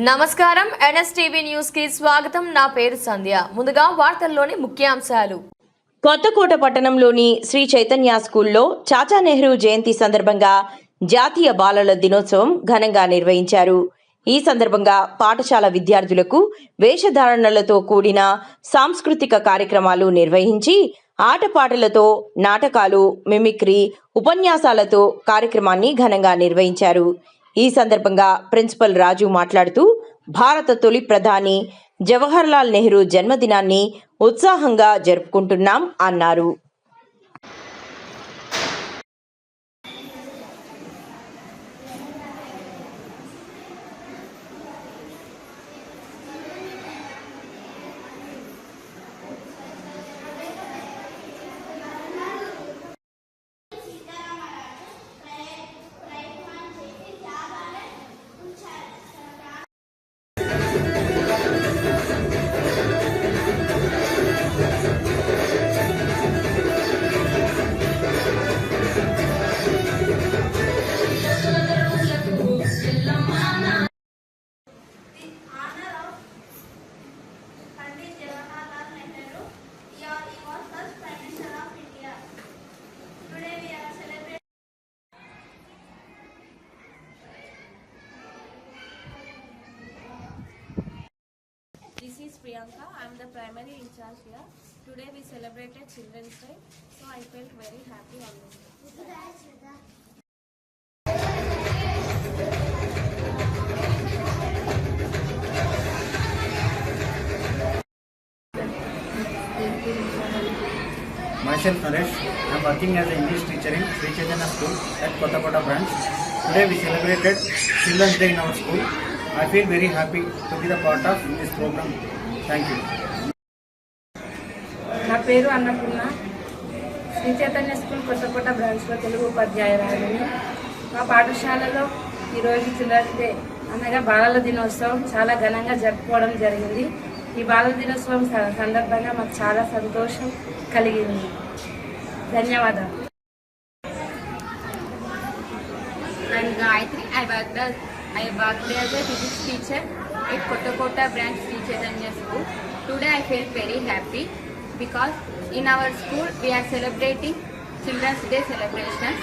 నమస్కారం. ఎన్ఎస్టీవీ న్యూస్కి స్వాగతం. నా పేరు సంధ్య. ముందుగా వార్తల్లోని ముఖ్యాంశాలు. కొత్తకోట పట్టణంలోని శ్రీ చైతన్య స్కూల్లో చాచా నెహ్రూ జయంతి సందర్భంగా జాతీయ బాలల దినోత్సవం ఘనంగా నిర్వహించారు. ఈ సందర్భంగా పాఠశాల విద్యార్థులకు వేషధారణలతో కూడిన సాంస్కృతిక కార్యక్రమాలు నిర్వహించి ఆటపాటలతో నాటకాలు మిమిక్రీ ఉపన్యాసాలతో కార్యక్రమాన్ని ఘనంగా నిర్వహించారు. ఈ సందర్భంగా ప్రిన్సిపల్ రాజు మాట్లాడుతూ భారత తొలి ప్రధాని జవహర్లాల్ నెహ్రూ జన్మదినాన్ని ఉత్సాహంగా జరుపుకుంటున్నాం అన్నారు. Is Priyanka. I am the primary in charge here. Today we celebrated Children's Day, so I felt very happy on this. Myself Naresh. I am working as an English teacher in Sri Chaitanya School at Kottakota branch. Today we celebrated Children's Day in our school. I feel very happy to be the part of this program. Thank you. నా పేరు Annapurna. Sri Chaitanya school Kothakota బ్రాంచ్లో తెలుగు ఉపాధ్యాయురాలిని మా పాఠశాలలో ఈరోజు children's day అనగా బాలల దినోత్సవం చాలా ఘనంగా జరుపుకోవడం జరిగింది. ఈ బాలల దినోత్సవం స- సందర్భంగా మాకు చాలా సంతోషం కలిగింది. ధన్యవాదాలు. I worked as a physics teacher at Kotakota branch Sri Chaitanya School. Today I feel very happy because in our school we are celebrating Children's Day celebration.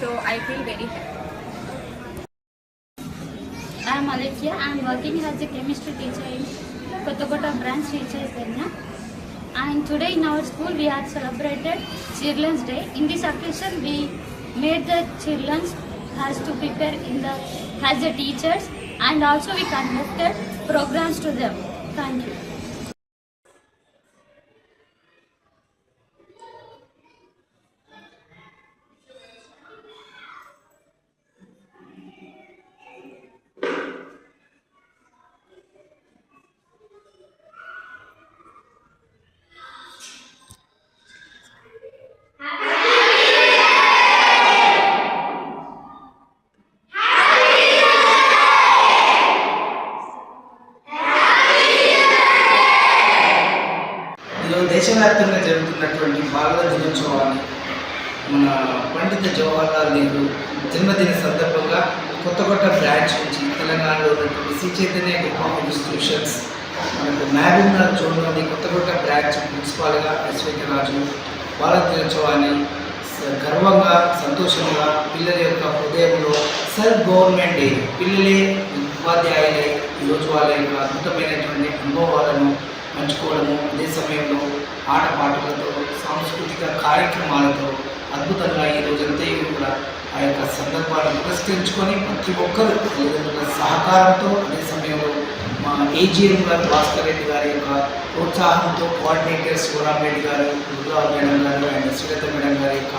So I feel very happy. I am Alexia. I am working as a chemistry teacher in Kotakota branch, Sri Chaitanya. And today in our school we have celebrated Children's Day. In this occasion we made the children has to prepare in the as the teachers and also we conducted programs to them. Thank you. ఈరోజు దేశవ్యాప్తంగా జరుగుతున్నటువంటి బాలల దినోత్సవాన్ని మన పండిత జవహర్లాల్ నెహ్రూ జన్మదిన సందర్భంగా కొత్త కొత్త బ్రాంచ్ నుంచి తెలంగాణలో ఉన్నటువంటి శ్రీ చైతన్య గ్రూప్ ఇన్స్టిట్యూషన్స్ మనకు మహబూబ్నగర్ జోన్లోని కొత్త బ్రాంచ్ ప్రిన్సిపాల్గా అశ్విత రాజు బాలల దినోత్సవాన్ని స- గర్వంగా సంతోషంగా పిల్లల యొక్క హృదయంలో సెల్ఫ్ గవర్నమెంట్ డే పిల్లలే ఉపాధ్యాయులే ఈరోజు వాళ్ళ యొక్క అద్భుతమైనటువంటి అనుభవాలను పంచుకోవడము అదే సమయంలో ఆటపాటలతో సాంస్కృతిక కార్యక్రమాలతో అద్భుతంగా ఈ రోజంతా కూడా ఆ యొక్క సందర్భాలను పురస్కరించుకొని ప్రతి ఒక్కరు తల్లిదండ్రుల సహకారంతో అదే సమయంలో మా ఏజీఎం గారు భాస్కర్ రెడ్డి గారి యొక్క ప్రోత్సాహంతో coordinators Reddy garu Durga madam garu and Srilatha madam గారి యొక్క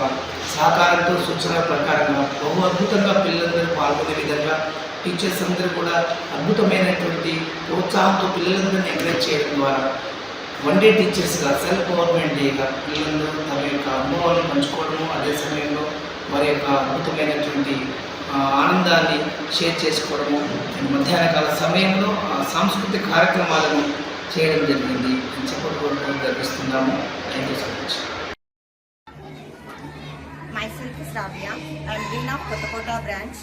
సహకారంతో సూచనల ప్రకారంగా బహు అద్భుతంగా పిల్లలందరూ పాల్గొనే విధంగా టీచర్స్ అందరూ కూడా అద్భుతమైనటువంటి ప్రోత్సాహంతో పిల్లలందరినీ ఎంకరేజ్ చేయడం ద్వారా వన్ డే టీచర్స్గా సెల్ఫ్ గవర్నమెంట్ డేగా పిల్లలందరూ తమ యొక్క అనుభవాలను పంచుకోవడము అదే సమయంలో వారి యొక్క అద్భుతమైనటువంటి ఆనందాన్ని షేర్ చేసుకోవడము మధ్యాహ్న కాల సమయంలో ఆ సాంస్కృతిక కార్యక్రమాలను చేయడం జరిగింది అని చెప్పకూడదు గర్విస్తున్నాము thank you so much Myself is Ravya. I am Dean of branch.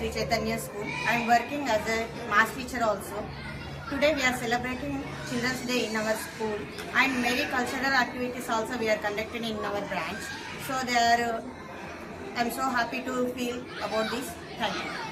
Sri Chaitanya School. I am working as a math teacher also. Today we are celebrating Children's Day in our school and many cultural activities also we are conducting in our branch. So they are, uh, I am so happy to feel about this. Thank you.